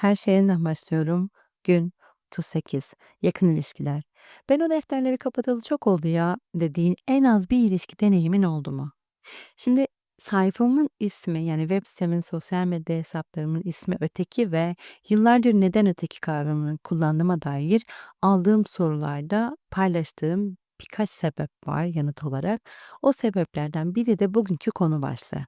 Her şeyinden başlıyorum. Gün 38. Yakın ilişkiler. Ben o defterleri kapatalı çok oldu ya dediğin en az bir ilişki deneyimin oldu mu? Şimdi sayfamın ismi yani web sitemin sosyal medya hesaplarımın ismi öteki ve yıllardır neden öteki kavramını kullandığıma dair aldığım sorularda paylaştığım birkaç sebep var yanıt olarak. O sebeplerden biri de bugünkü konu başlığı.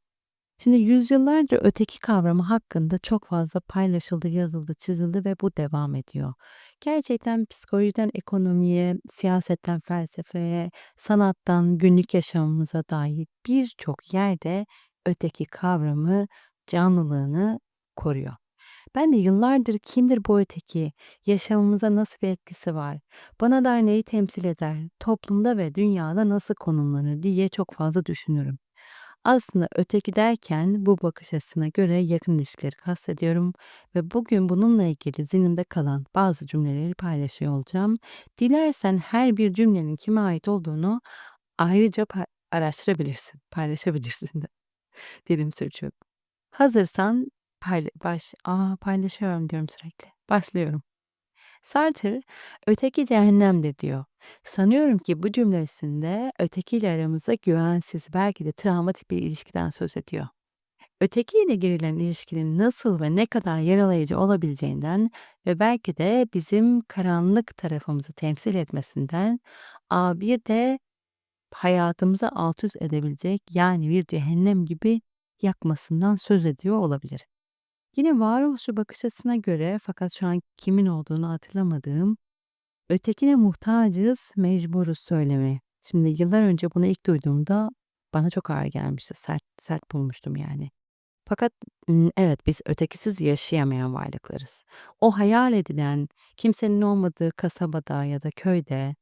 Şimdi yüzyıllardır öteki kavramı hakkında çok fazla paylaşıldı, yazıldı, çizildi ve bu devam ediyor. Gerçekten psikolojiden ekonomiye, siyasetten felsefeye, sanattan günlük yaşamımıza dair birçok yerde öteki kavramı canlılığını koruyor. Ben de yıllardır kimdir bu öteki, yaşamımıza nasıl bir etkisi var, bana dair neyi temsil eder, toplumda ve dünyada nasıl konumlanır diye çok fazla düşünürüm. Aslında öteki derken bu bakış açısına göre yakın ilişkileri kastediyorum ve bugün bununla ilgili zihnimde kalan bazı cümleleri paylaşıyor olacağım. Dilersen her bir cümlenin kime ait olduğunu ayrıca araştırabilirsin, paylaşabilirsin de. Dilim sürçüyor. Hazırsan payla- baş, aa, paylaşıyorum diyorum sürekli. Başlıyorum. Sartre öteki cehennemdir diyor. Sanıyorum ki bu cümlesinde ötekiyle aramızda güvensiz belki de travmatik bir ilişkiden söz ediyor. Ötekiyle girilen ilişkinin nasıl ve ne kadar yaralayıcı olabileceğinden ve belki de bizim karanlık tarafımızı temsil etmesinden, a bir de hayatımızı alt üst edebilecek yani bir cehennem gibi yakmasından söz ediyor olabilir. Yine varoluşçu bakış açısına göre fakat şu an kimin olduğunu hatırlamadığım ötekine muhtacız, mecburuz söylemi. Şimdi yıllar önce bunu ilk duyduğumda bana çok ağır gelmişti. Sert, sert bulmuştum yani. Fakat evet biz ötekisiz yaşayamayan varlıklarız. O hayal edilen kimsenin olmadığı kasabada ya da köyde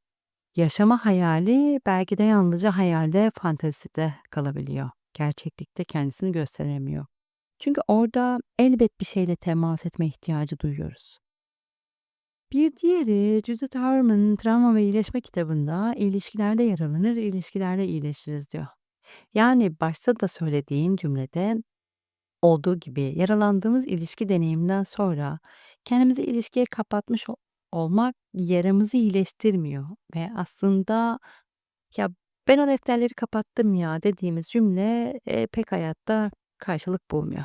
yaşama hayali belki de yalnızca hayalde, fantezide kalabiliyor. Gerçeklikte kendisini gösteremiyor. Çünkü orada elbet bir şeyle temas etme ihtiyacı duyuyoruz. Bir diğeri Judith Harmon Travma ve İyileşme kitabında ilişkilerde yaralanır, ilişkilerde iyileşiriz diyor. Yani başta da söylediğim cümlede olduğu gibi yaralandığımız ilişki deneyiminden sonra kendimizi ilişkiye kapatmış ol- olmak yaramızı iyileştirmiyor ve aslında ya ben o defterleri kapattım ya dediğimiz cümle e, pek hayatta karşılık bulmuyor.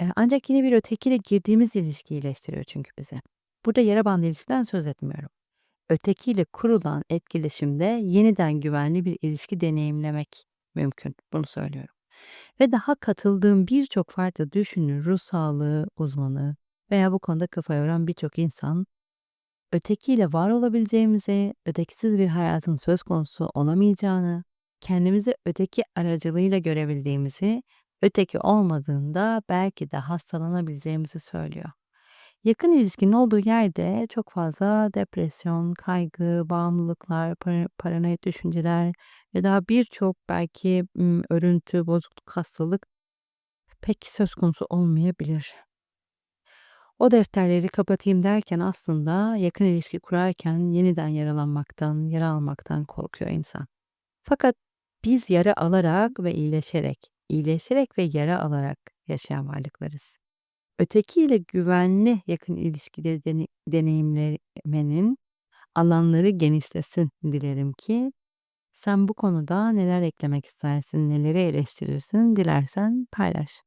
Eee, ancak yine bir ötekiyle girdiğimiz ilişki iyileştiriyor çünkü bizi. Burada yara bandı ilişkiden söz etmiyorum. Ötekiyle kurulan etkileşimde yeniden güvenli bir ilişki deneyimlemek mümkün. Bunu söylüyorum. Ve daha katıldığım birçok farklı düşünür, ruh sağlığı uzmanı veya bu konuda kafa yoran birçok insan ötekiyle var olabileceğimizi, ötekisiz bir hayatın söz konusu olamayacağını, kendimizi öteki aracılığıyla görebildiğimizi, öteki olmadığında belki de hastalanabileceğimizi söylüyor. Yakın ilişkinin olduğu yerde çok fazla depresyon, kaygı, bağımlılıklar, para- paranoid düşünceler ve daha birçok belki örüntü, bozukluk, hastalık pek söz konusu olmayabilir. O defterleri kapatayım derken aslında yakın ilişki kurarken yeniden yaralanmaktan, yara almaktan korkuyor insan. Fakat biz yara alarak ve iyileşerek, iyileşerek ve yara alarak yaşayan varlıklarız. Ötekiyle güvenli yakın ilişkileri dene- deneyimlemenin alanları genişlesin dilerim ki sen bu konuda neler eklemek istersin, neleri eleştirirsin dilersen paylaş.